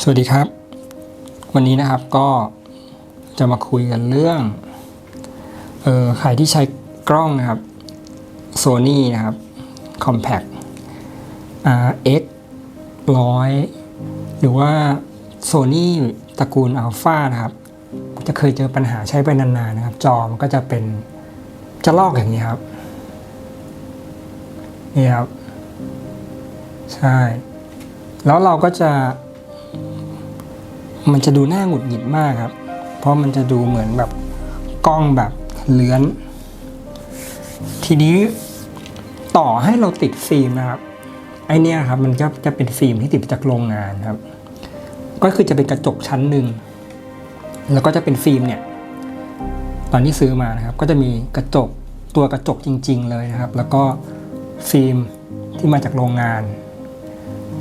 สวัสดีครับ วันนี้นะครับก็จะมาคุยกันเรื่องเออใครที่ใช้กล้องนะครับ Sony นะครับ Compact RX ร้อยหรือว่า Sony ตระกูล Alpha นะครับ จะเคยเจอปัญหาใช้ไปนานๆนะครับ จอมันก็จะเป็นจะลอกอย่างนี้ครับ นี่ครับ ใช่ แล้วเราก็จะ มันจะดูน่าหงุดหงิดมากครับ เพราะมันจะดูเหมือนแบบกล้องแบบเลื้อน ทีนี้ต่อให้เราติดฟิล์มนะครับ ไอเนี้ยครับมันก็จะเป็นฟิล์มที่ติดจากโรงงานครับ ก็คือจะเป็นกระจกชั้นหนึ่งแล้วก็จะเป็นฟิล์มเนี่ย ตอนที่ซื้อมานะครับ ก็จะมีกระจกตัวกระจกจริง ๆ เลยนะครับ แล้วก็ฟิล์มที่มาจากโรงงาน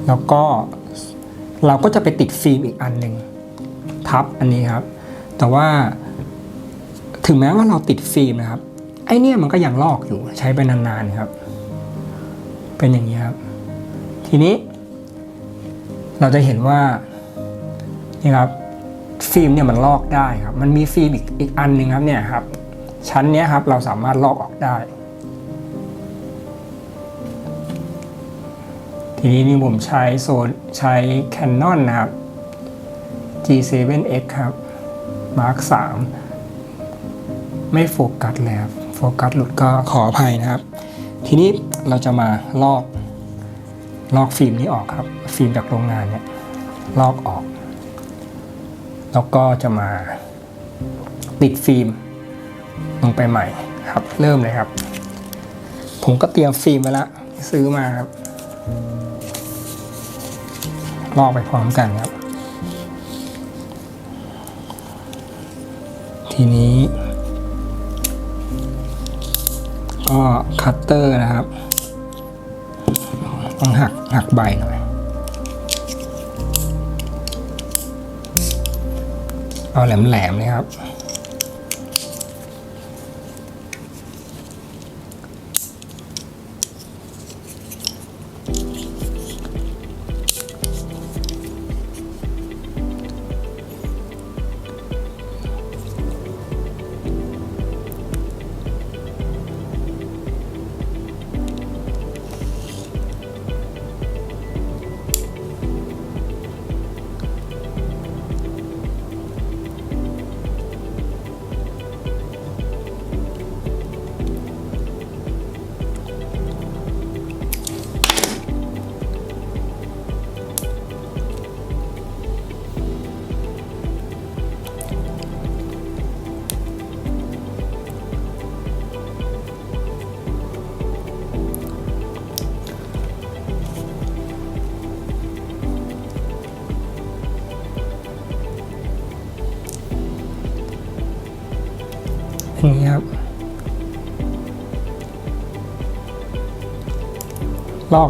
แล้วก็เราก็จะไปติดฟิล์มอีกอันหนึ่ง ทับอันนี้ครับ แต่ว่าถึงแม้ว่าเราติดฟิล์มนะครับ ไอเนี่ยมันก็ยังลอกอยู่ใช้ไปนานๆครับ เป็นอย่างนี้ครับ ทีนี้ เราจะเห็นว่านี่ครับฟิล์มเนี่ยมันลอกได้ครับ มันมีฟิล์มอีกอีกอันหนึ่งครับเนี่ยครับ ชั้นเนี้ยครับเราสามารถลอกออกได้ ทีนี้นี่ผมใช้โซนใช้ Canon นะครับ G7X ครับ Mark 3 ไม่โฟกัสแล้วโฟกัสหลุดก็ขออภัยนะครับ ทีนี้เราจะมาลอก ลอกฟิล์มนี้ออกครับ ฟิล์มจากโรงงานเนี่ยลอกออก แล้วก็จะมาติดฟิล์มลงไปใหม่ครับ เริ่มเลยครับ ผมก็เตรียมฟิล์มไว้แล้วซื้อมาครับลอกไปพร้อมกันครับ ทีนี้ ก็คัตเตอร์นะครับ ต้องหักหักใบหน่อย เอาแหลมๆเลยครับ ลอ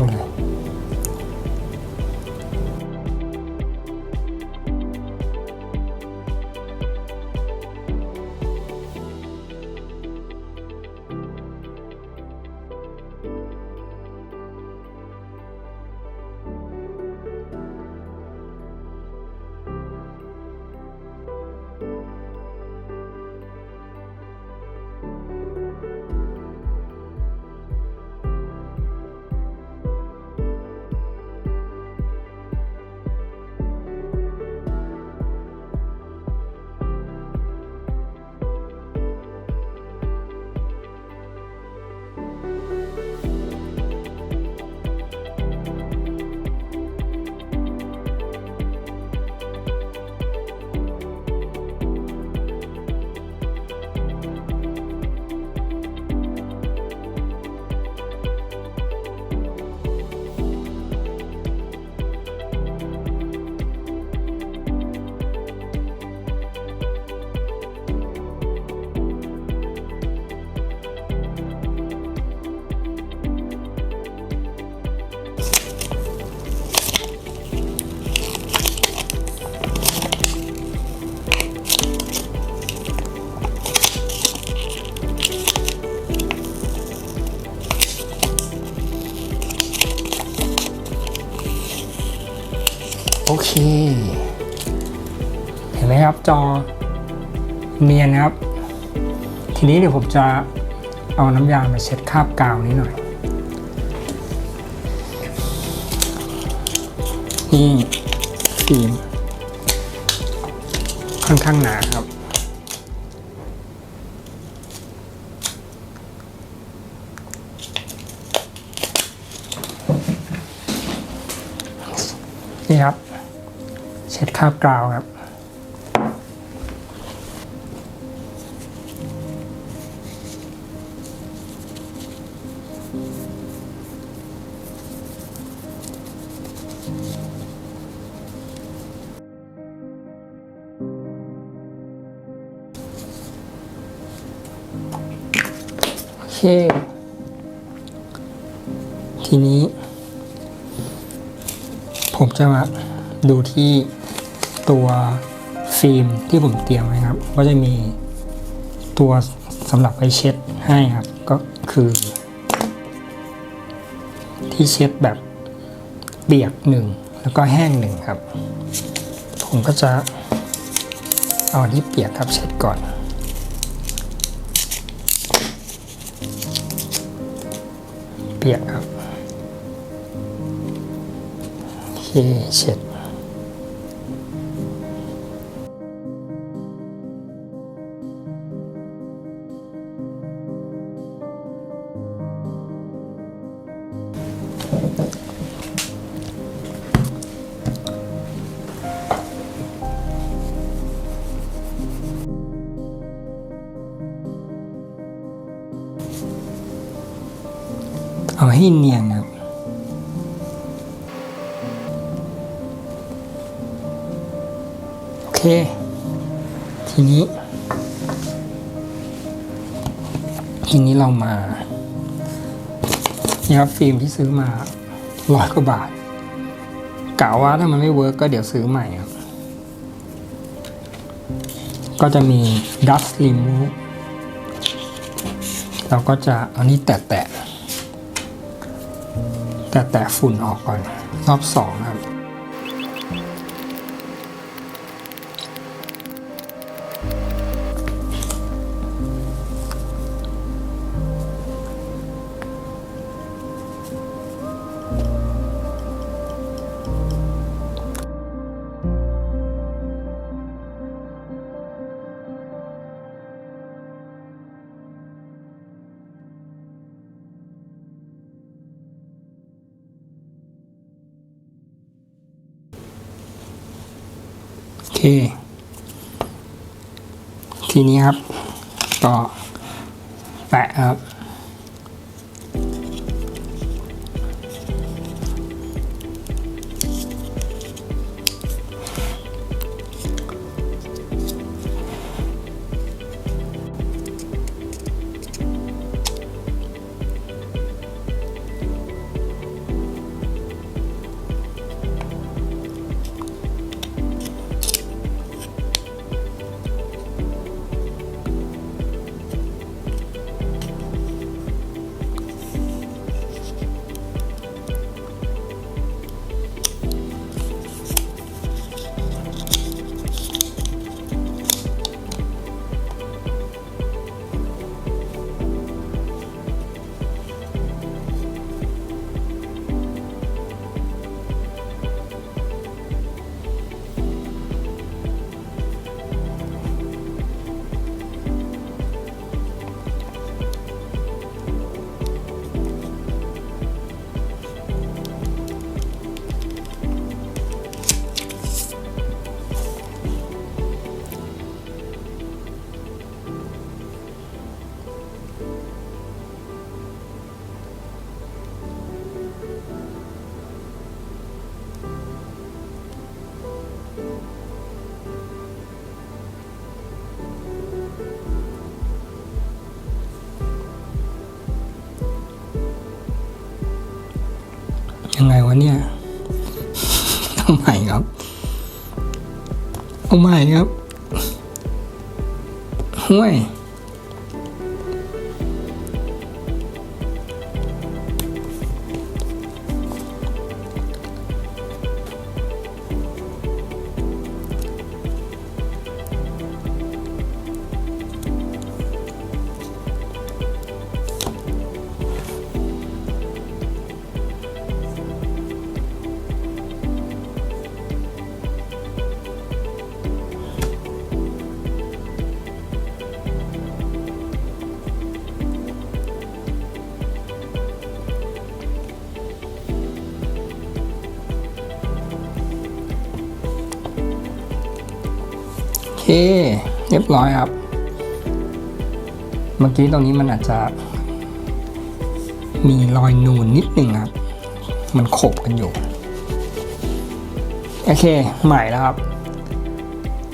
เค เห็นไหมครับจอเนียนนะครับ ทีนี้เดี๋ยวผมจะเอาน้ำยามาเช็ดคราบกาวนี้หน่อย นี่ฟิล์มค่อนข้างหนาครับนี่ครับ เช็ดคราบกราวครับ โอเค ทีนี้ ผมจะมา ดูที่ตัวฟิล์มที่ผมเตรียมไว้ครับ ก็จะมีตัวสำหรับไว้เช็ดให้ครับ ก็คือ ที่เช็ดแบบเปียกหนึ่งแล้วก็แห้งหนึ่งครับ ผมก็จะเอาที่เปียกครับเช็ดก่อนเปียกครับโอเคเช็ด ให้เนียนครับโอเค ทีนี้ ทีนี้เรามานี่ครับฟิล์มที่ซื้อมาร้อยกว่าบาทกะว่าถ้ามันไม่เวิร์กก็เดี๋ยวซื้อใหม่ครับ ก็จะมี dust remove เราก็จะเอานี่แตะแตะ แตะแตะฝุ่นออกก่อนรอบสองครับ ทีนี้ครับ ต่อแปะครับ ไงวะเนี่ยเอาใหม่ครับเอาใหม่ครับห่วย เคเรียบร้อยครับ เมื่อกี้ตรงนี้มันอาจจะ มีรอยนูนนิดหนึ่งครับ มันขบกันอยู่ โอเค ใหม่แล้วครับ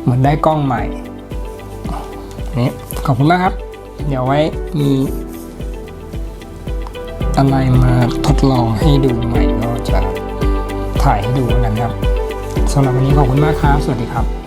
เหมือนได้กล้องใหม่ นี่ขอบคุณมากครับ เดี๋ยวไว้มี อะไรมาทดลองให้ดูใหม่ก็จะถ่ายให้ดูแล้วกันครับสำหรับวันนี้ขอบคุณมากครับ สวัสดีครับ